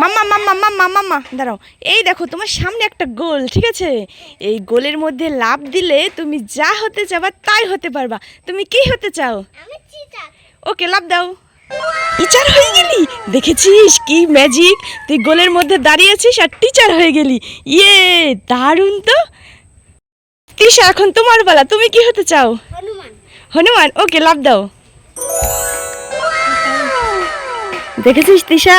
মাম্মা মাম্মা মাম্মা মাম্মা দাঁড়াও। এই দেখো তোমার সামনে একটা গোল ঠিক আছে? এই গোলের মধ্যে লাভ দিলে তুমি যা হতে চাবা তাই হতে পারবা। তুমি কি হতে চাও? ওকে লাভ দাও। টিচার হয়ে গেলি? দেখেছিস কি ম্যাজিক তুই গোলের মধ্যে দাঁড়িয়েছিস আর টিচার হয়ে গেলি। ইয়ে দারুণ তো। তিশা এখন তোমার বেলা তুমি কি হতে চাও? হনুমান। হনুমান ওকে লাভ দাও। দেখেছিস তিশা?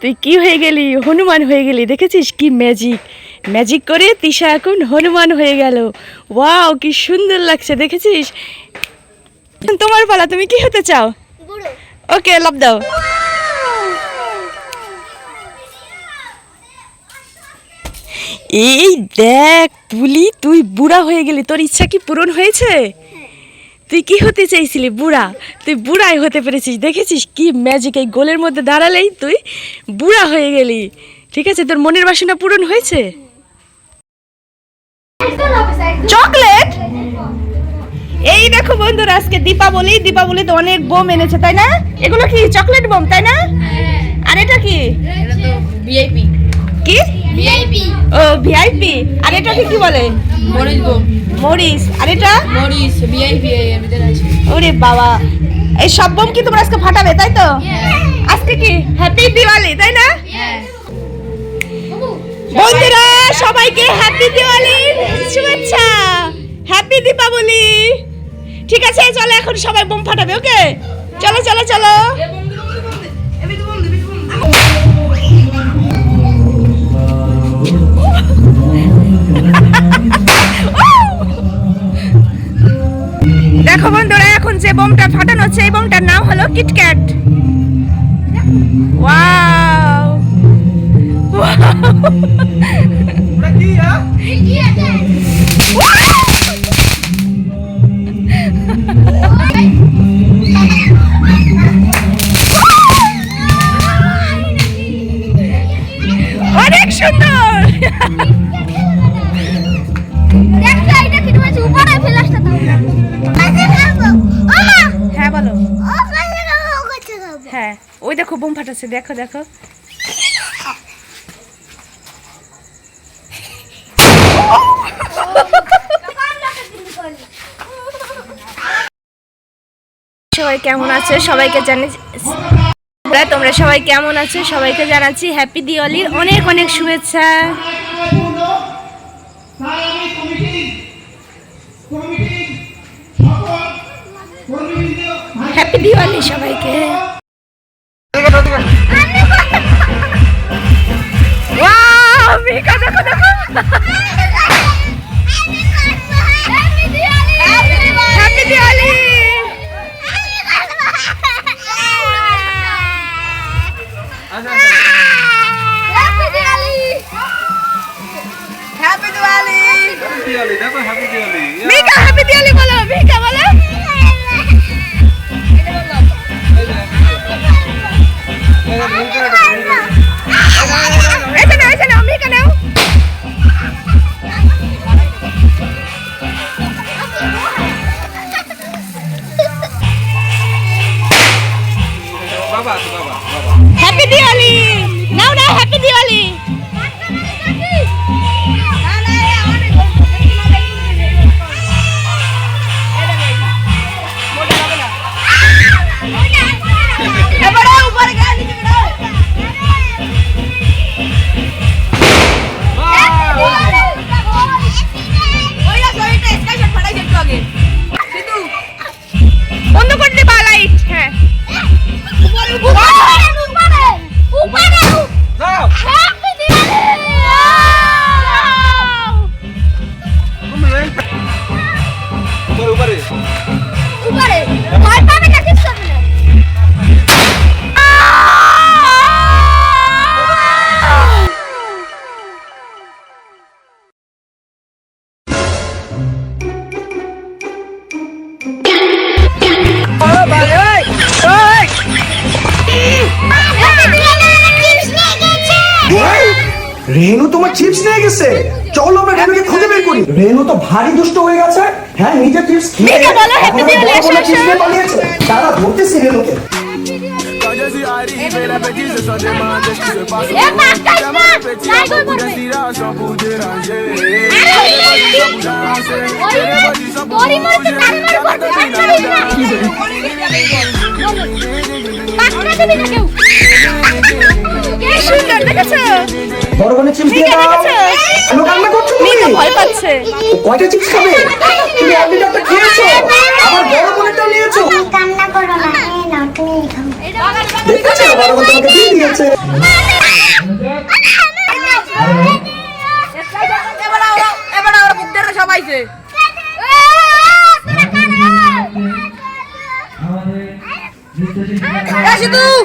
তুই কি হয়ে গেলি? হনুমান হয়ে গেলি, দেখেছিস? কি ম্যাজিক ম্যাজিক করে তিশা এখন হনুমান হয়ে গেল। ওয়াও কি সুন্দর লাগছে, দেখেছিস? তোমার পালা, তুমি কি হতে চাও? ওকে লাভ দাও। এই দেখ তুলি তুই বুড়া হয়ে গেলি। তোর ইচ্ছা কি পূরণ হয়েছে? তুই কি হতে চাইছিলি বুড়া? তুই বুড়াই হতে পেরেছিস দেখেছিস কি ম্যাজিক এই গোলের মধ্যে দাঁড়ালেই তুই বুড়া হয়ে গেলি। ঠিক আছে তোর মনের বাসনা পূরণ হয়েছে? চকলেট? এই দেখো বন্ধুরা আজকে দীপাবলি দীপাবলিতে অনেক বোম এনেছে তাই না? এগুলো কি চকলেট বোম তাই না? আর এটা কি? ভিআইপি কি? ও ভিআইপি আর এটাকে কি বলে? মরিস আর এটা? মরিচ ভিআইপি আছে ওরে বাবা। এই সব বোম কি তোমরা আজকে ফাটাবে তাই তো? আজকে কি? হ্যাপি দিওয়ালি তাই না? বন্ধুরা সবাইকে হ্যাপি দিওয়ালির শুভেচ্ছা। হ্যাপি দীপাবলি ঠিক আছে চলো এখন সবাই বোম ফাটাবে ওকে চলো চলো চলো। দেখো বন্ধুরা এখন যে বোমটা ফাটানো হচ্ছে এই বোমটার নাম হলো কিটক্যাট ওয়াও হ্যাঁ হ্যাঁ ওই দেখো বোম ফাটাচ্ছে দেখো দেখো। সবাই কেমন আছে? সবাইকে জানি তোমরা- তোমরা সবাই কেমন আছো? সবাইকে জানাচ্ছি হ্যাপি দিওয়ালির অনেক অনেক শুভেচ্ছা। হ্যাপি দিওয়ালি সবাইকে। দেখো দেখো। মিকা হ্যাপি দিওয়ালি বলো মিকা বলো। এসে নাও এসে নাও মিকা নাও। বাবা বাবা হ্যাপি দিওয়ালি নাও নাও হ্যাপি দিওয়ালি রেনু তোমার চিপস নিয়ে গেছে। চলো আমরা রেনুকে খুঁজে বের করি। রেনু তো ভারী দুষ্ট হয়ে গেছে। হ্যাঁ নিজে চিপস খেয়ে বলো, বড় বড় এসো, চিপস নিয়ে এসো। পালিয়েছে তারা ধরতেছি রেনুকে। তারি মরে দিবি না কেউ? সুন্দর দেখেছ? বড় বোনের চিপস দিয়ে দাও। কেন কান্না করছ তুমি? ভয় পাচ্ছে। কয়টা চিপস খাবে? তুমি একটা খেয়েছো? আবার বড় বোনেরটা নিয়েছো? কান্না করো না এই নাও তুমি খাও দেখেছ? বড় বোন তোমাকে দিয়ে দিয়েছে। এবার ওরা বুক ধরে সবাইছে আমাদের